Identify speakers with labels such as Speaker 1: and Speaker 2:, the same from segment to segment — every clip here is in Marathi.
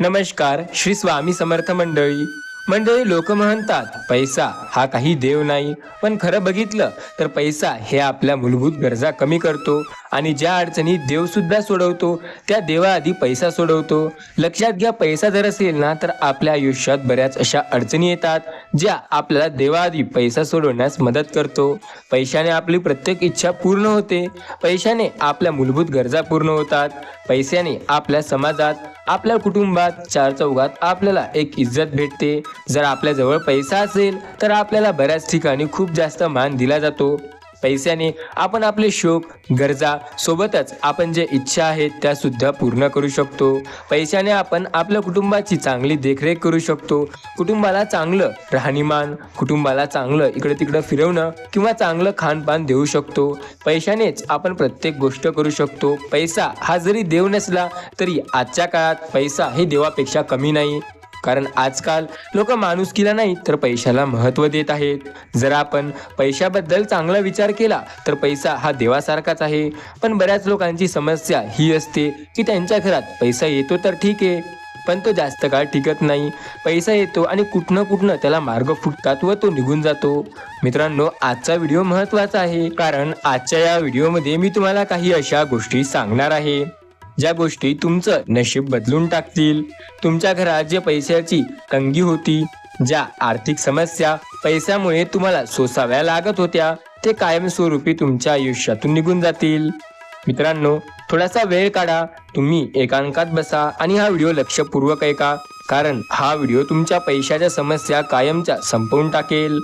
Speaker 1: नमस्कार श्री स्वामी समर्थ मंडळी. मंडळी लोक म्हणतात पैसा हा काही देव नाही. पण खरं बघितलं तर पैसा हे आपल्या मूलभूत गरजा कमी करतो. आणि ज्या अडचणी देव सुद्धा सोडवतो त्या देवाआधी पैसा सोडवतो. लक्षात घ्या पैसा जर असेल ना तर आपल्या आयुष्यात बऱ्याच अशा अडचणी येतात ज्या आपल्याला देवाआधी पैसा सोडवण्यास मदत करतो. पैशाने आपली प्रत्येक इच्छा पूर्ण होते. पैशाने आपल्या मूलभूत गरजा पूर्ण होतात. पैशाने आपल्या समाजात आपल्या कुटुंबात चार चौघात आपल्याला एक इज्जत भेटते. जर आपल्याजवळ पैसा असेल तर आपल्याला बऱ्याच ठिकाणी खूप जास्त मान दिला जातो. पैशाने आपण आपले शोक गरजा सोबतच आपण जे इच्छा आहेत त्या सुद्धा पूर्ण करू शकतो. पैशाने आपण आपल्या कुटुंबाची चांगली देखरेख करू शकतो. कुटुंबाला चांगलं राहणीमान कुटुंबाला चांगलं इकडे तिकडं फिरवणं किंवा चांगलं खानपान देऊ शकतो. पैशानेच आपण प्रत्येक गोष्ट करू शकतो. पैसा हा जरी देव नसला तरी आजच्या काळात पैसा हे देवापेक्षा कमी नाही. कारण आजकाल लोक माणुसकीला नाही तर पैशाला महत्त्व देत आहेत. जर आपण पैशाबद्दल चांगला विचार केला तर पैसा हा देवासारखाच आहे. पण बऱ्याच लोकांची समस्या ही असते की त्यांच्या घरात पैसा येतो तर ठीक आहे पण तो जास्त काळ टिकत नाही. पैसा येतो आणि कुठनं कुठनं त्याला मार्ग फुटतात व तो निघून जातो. मित्रांनो आजचा व्हिडिओ महत्त्वाचा आहे. कारण आजच्या या व्हिडिओमध्ये मी तुम्हाला काही अशा गोष्टी सांगणार आहे. ज्या गोष्टी तुमचं नशीब बदलून टाकतील. तुमच्या घरात जे पैशाची तंगी होती ज्या आर्थिक समस्या पैशामुळे तुम्हाला सोसाव्या लागत होत्या ते कायमस्वरूपी तुमच्या आयुष्यातून निघून जातील. मित्रांनो थोडासा वेळ काढा तुम्ही एकांकात बसा आणि हा व्हिडिओ लक्षपूर्वक ऐका कारण हा व्हिडिओ तुमच्या पैशाच्या समस्या कायमच्या संपवून टाकेल.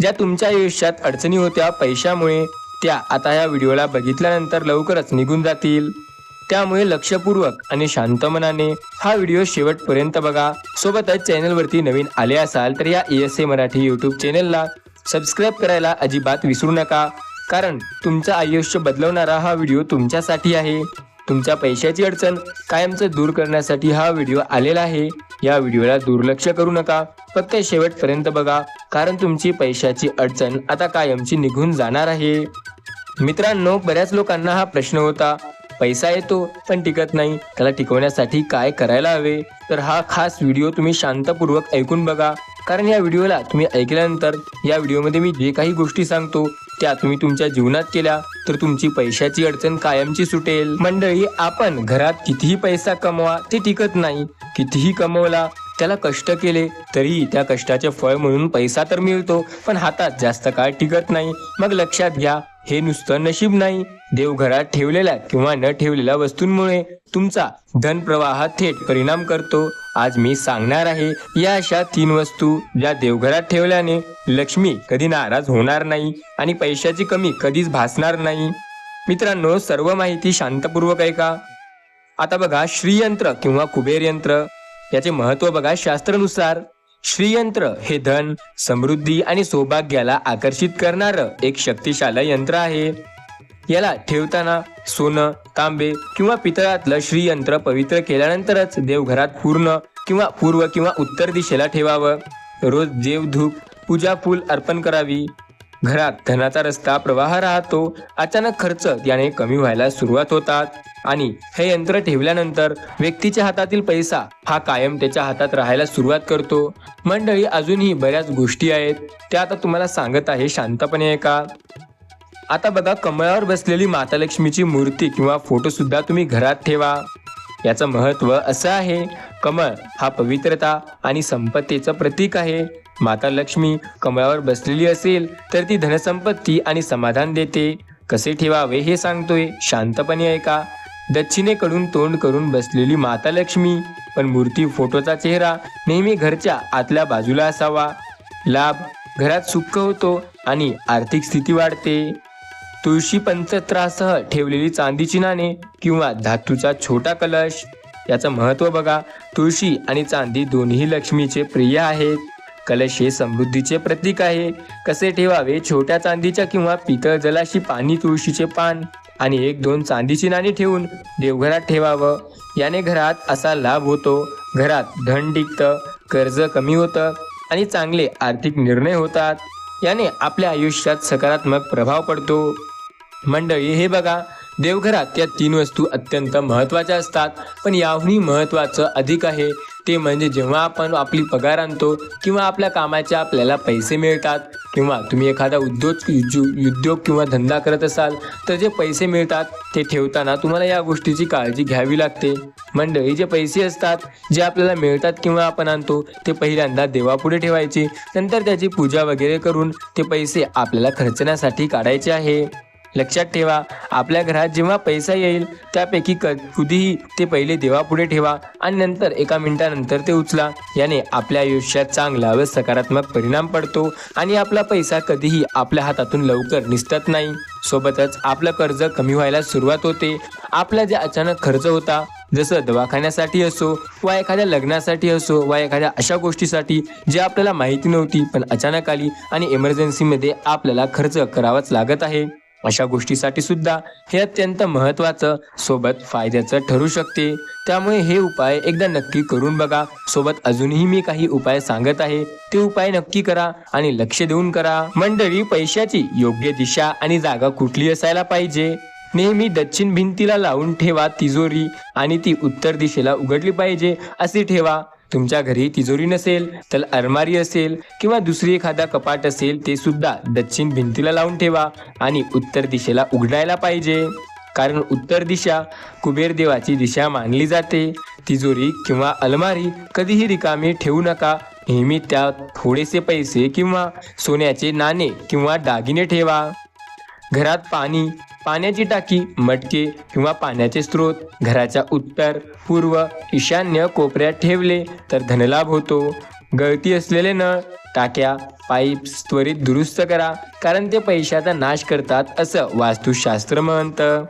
Speaker 1: ज्या तुमच्या आयुष्यात अडचणी होत्या पैशामुळे त्या आता या व्हिडिओला बघितल्यानंतर लवकरच निघून जातील. त्यामुळे लक्षपूर्वक आणि शांत मनाने हा व्हिडिओ शेवटपर्यंत बघा. सोबतच चॅनलवरती नवीन आले असाल तर या एस ए मराठी यूट्यूब चॅनलला सबस्क्राईब करायला अजिबात विसरू नका. कारण तुमचं आयुष्य बदलवणारा हा व्हिडिओ तुमच्यासाठी आहे. तुमच्या पैशाची अडचण कायमचं दूर करण्यासाठी हा व्हिडिओ आलेला आहे. या व्हिडिओला दुर्लक्ष करू नका. फक्त शेवटपर्यंत बघा. कारण तुमची पैशाची अडचण आता कायमची निघून जाणार आहे. मित्रांनो बऱ्याच लोकांना हा प्रश्न होता. पैसा येतो पण टिकत नाही. त्याला टिकवण्यासाठी काय करायला हवे? तर हा खास व्हिडिओ तुम्ही शांतपूर्वक ऐकून बघा. कारण या व्हिडिओला तुम्ही ऐकल्यानंतर या व्हिडिओमध्ये मी जे काही गोष्टी सांगतो त्या तुम्ही तुमच्या जीवनात केल्या तर तुमची पैशाची अडचण कायमची सुटेल. मंडळी आपण घरात कितीही पैसा कमवा ते टिकत नाही. कितीही कमवला त्याला कष्ट केले तरी त्या कष्टाचे फळ म्हणून पैसा तर मिळतो पण हातात जास्त काळ टिकत नाही. मग लक्षात घ्या हे नुसतं नशीब नाही. देवघरात ठेवलेल्या किंवा न ठेवलेल्या वस्तूंमुळे तुमचा धन प्रवाहात थेट परिणाम करतो. आज मी सांगणार आहे या अशा तीन वस्तू ज्या देवघरात ठेवल्याने लक्ष्मी कधी नाराज होणार नाही आणि पैशाची कमी कधीच भासणार नाही. मित्रांनो सर्व माहिती शांतपूर्वक ऐका. आता बघा श्रीयंत्र किंवा कुबेर यंत्र. याचे महत्त्व बघा शास्त्रानुसार. श्रीयंत्र हे धन समृद्धी आणि सौभाग्याला आकर्षित करणारं एक शक्तिशाली यंत्र आहे. याला ठेवताना सोनं तांबे किंवा पितळातलं श्रीयंत्र पवित्र केल्यानंतरच देवघरात पूर्ण किंवा पूर्व किंवा उत्तर दिशेला ठेवावं. रोज देवधूप पूजा फूल अर्पण करावी. घरात धनाचा रस्ता प्रवाह राहतो. अचानक खर्च याने कमी व्हायला सुरुवात होतात. आणि हे यंत्र ठेवल्यानंतर व्यक्तीच्या हातातील पैसा हा कायम त्याच्या हातात राहायला सुरुवात करतो. मंडळी अजूनही बऱ्याच गोष्टी आहेत. त्या आता तुम्हाला सांगत आहे शांतपणे ऐका आता बघा कमळावर बसलेली माता लक्ष्मीची मूर्ती किंवा फोटो सुद्धा तुम्ही घरात ठेवा. याचं महत्त्व असं आहे कमळ हा पवित्रता आणि संपत्तीचं प्रतीक आहे. माता लक्ष्मी कमळावर बसलेली असेल तर ती धनसंपत्ती आणि समाधान देते. कसे ठेवावे हे सांगतोय शांतपणे ऐका. दक्षिणेकडून तोंड करून बसलेली माता लक्ष्मी पण मूर्ती फोटोचा चेहरा नेहमी घरच्या आतल्या बाजूला असावा. लाभ घरात सुख होतो आणि आर्थिक स्थिती वाढते. तुळशी पंचत्रासह ठेवलेली चांदीची नाणे किंवा धातूचा छोटा कलश. याचं महत्त्व बघा तुळशी आणि चांदी दोन्ही लक्ष्मीचे प्रिय आहेत. कलश हे समृद्धीचे प्रतीक आहे. कसे ठेवावे? छोट्या चांदीच्या किंवा पितळ जलाशी पाणी तुळशीचे पान. आणि एक दोन चांदीची नाणी ठेवून देवघरात ठेवावं. याने घरात असा लाभ होतो. घरात धन टिकतं कर्ज कमी होतं आणि चांगले आर्थिक निर्णय होतात. याने आपल्या आयुष्यात सकारात्मक प्रभाव पडतो. मंडळी हे बघा देवघरात या तीन वस्तू अत्यंत महत्त्वाच्या असतात. पण याहूनही महत्त्वाचं अधिक आहे. ते म्हणजे जेव्हा आपण आपली पगार आणतो किंवा आपल्या कामाचे आपल्याला पैसे मिळतात. किंवा तुम्ही एखादा उद्योग उद्योग किंवा धंदा करत असाल तर जे पैसे मिळतात ते ठेवताना तुम्हाला या गोष्टीची काळजी घ्यावी लागते. मंडळी जे पैसे असतात जे आपल्याला मिळतात किंवा आपण आणतो ते पहिल्यांदा देवापुढे ठेवायचे. नंतर त्याची पूजा वगैरे करून ते पैसे आपल्याला खर्चण्यासाठी काढायचे आहे. लक्षात ठेवा आपल्या घरात जेव्हा पैसा येईल त्यापैकी क कधीही ते पहिले देवापुढे ठेवा आणि नंतर एका मिनिटानंतर ते उचला. याने आपल्या आयुष्यात चांगला व सकारात्मक परिणाम पडतो आणि आपला पैसा कधीही आपल्या हातातून लवकर निसटत नाही. सोबतच आपलं कर्ज कमी व्हायला सुरुवात होते. आपला जे अचानक खर्च होता जसं दवाखान्यासाठी असो वा एखाद्या लग्नासाठी असो वा एखाद्या अशा गोष्टीसाठी जे आपल्याला माहिती नव्हती पण अचानक आली आणि इमर्जन्सीमध्ये आपल्याला खर्च करावाच लागत आहे. अशा गोष्टीसाठी सुद्धा हे अत्यंत महत्त्वाचं सोबत फायद्याचं ठरू शकते. त्यामुळे हे उपाय एकदा नक्की करून बघा. सोबत अजूनही मी काही उपाय सांगत आहे. ते उपाय नक्की करा आणि लक्ष देऊन करा. मंडळी पैशाची योग्य दिशा आणि जागा कुठली असायला पाहिजे? नेहमी दक्षिण भिंतीला लावून ठेवा तिजोरी आणि ती उत्तर दिशेला उघडली पाहिजे. असे ठेवा. तुमच्या घरी तिजोरी नसेल तर अलमारी असेल किंवा दुसरी एखादा कपाट असेल ते सुद्धा दक्षिण भिंतीला लावून ठेवा आणि उत्तर दिशेला उघडायला पाहिजे. कारण उत्तर दिशा कुबेर देवाची दिशा मानली जाते. तिजोरी किंवा अलमारी कधीही रिकामी ठेवू नका. नेहमी त्यात थोडेसे पैसे किंवा सोन्याचे नाणे किंवा दागिने ठेवा. घरात पाणी पाण्याची टाकी मटके किंवा पाण्याचे स्रोत घराच्या उत्तर पूर्व ईशान्य कोपऱ्यात ठेवले तर धनलाभ होतो. गळती असलेले नळ टाक्या पाईप्स त्वरित दुरुस्त करा कारण ते पैशाचा नाश करतात असं वास्तुशास्त्र म्हणतं.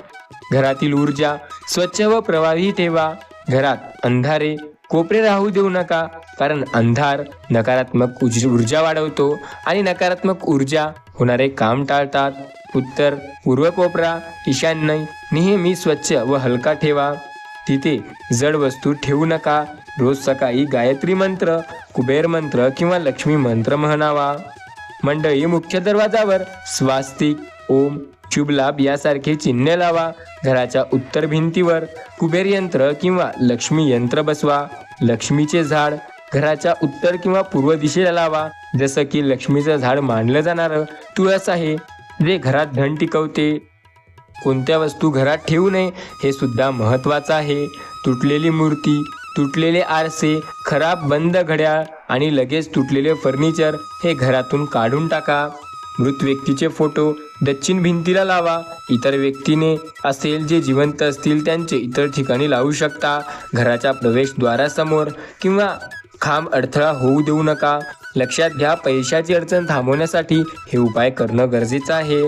Speaker 1: घरातील ऊर्जा स्वच्छ व प्रवाही ठेवा. घरात अंधारे कोपरे राहू देऊ नका कारण अंधार नकारात्मक उज- ऊर्जा वाढवतो आणि नकारात्मक ऊर्जा होणारे काम टाळतात. उत्तर पूर्व कोपरा ईशान्य नेहमी स्वच्छ व हलका ठेवा. तिथे जड वस्तू ठेवू नका. रोज सकाळी गायत्री मंत्र कुबेर मंत्र किंवा लक्ष्मी मंत्र म्हणावा. मंडळी मुख्य दरवाजावर स्वास्तिक ओम शुभ लाभ यासारखे चिन्ह लावा. घराच्या उत्तर भिंतीवर कुबेर यंत्र किंवा लक्ष्मी यंत्र बसवा. लक्ष्मीचे झाड घराच्या उत्तर किंवा पूर्व दिशेला लावा. जसं की लक्ष्मीचं झाड मानलं जाणारं तुळस आहे. जे घरात धन टिकवते कोणत्या वस्तू घरात ठेवू नये हे सुद्धा महत्त्वाचं आहे. तुटलेली मूर्ती तुटलेले आरसे खराब बंद घड्याळ आणि लगेच तुटलेले फर्निचर हे घरातून काढून टाका. मृत व्यक्तीचे फोटो दक्षिण भिंतीला लावा. इतर व्यक्तीने असेल जे जिवंत असतील त्यांचे इतर ठिकाणी लावू शकता. घराच्या प्रवेशद्वारासमोर किंवा खांब अडथळा होऊ देऊ नका. लक्षात घ्या पैशाची अडचण थांबवण्यासाठी हे उपाय करणं गरजेचं आहे.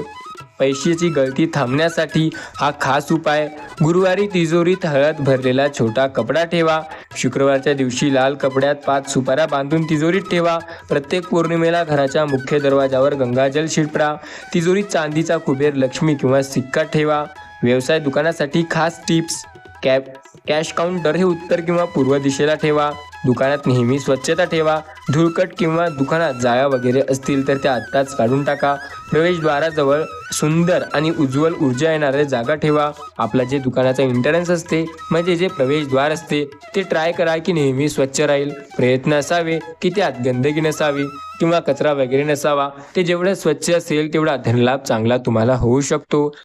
Speaker 1: पैशाची गळती थांबण्यासाठी हा खास उपाय. गुरुवारी तिजोरीत हळद भरलेला छोटा कपडा ठेवा. शुक्रवारच्या दिवशी लाल कपड्यात पाच सुपाऱ्या बांधून तिजोरीत ठेवा. प्रत्येक पौर्णिमेला घराच्या मुख्य दरवाजावर गंगाजल शिडपडा तिजोरीत चांदीचा कुबेर लक्ष्मी किंवा सिक्का ठेवा. व्यवसाय दुकानासाठी खास टिप्स. कॅब कॅश काउंटर हे उत्तर किंवा पूर्व दिशेला ठेवा. दुकानात नेहमी स्वच्छता ठेवा धुळकट किंवा दुकानात जाळ्या वगैरे असतील तर त्या आत्ताच काढून टाका. प्रवेशद्वाराजवळ सुंदर आणि उज्ज्वल ऊर्जा येणारे जागा ठेवा. आपला जे दुकानाचा इंटरन्स असते म्हणजे जे प्रवेशद्वार असते ते ट्राय करा की नेहमी स्वच्छ राहील. प्रयत्न असावे की त्यात गंदगी नसावी किंवा कचरा वगैरे नसावा. ते जेवढं स्वच्छ असेल तेवढा धनलाभ चांगला तुम्हाला होऊ शकतो.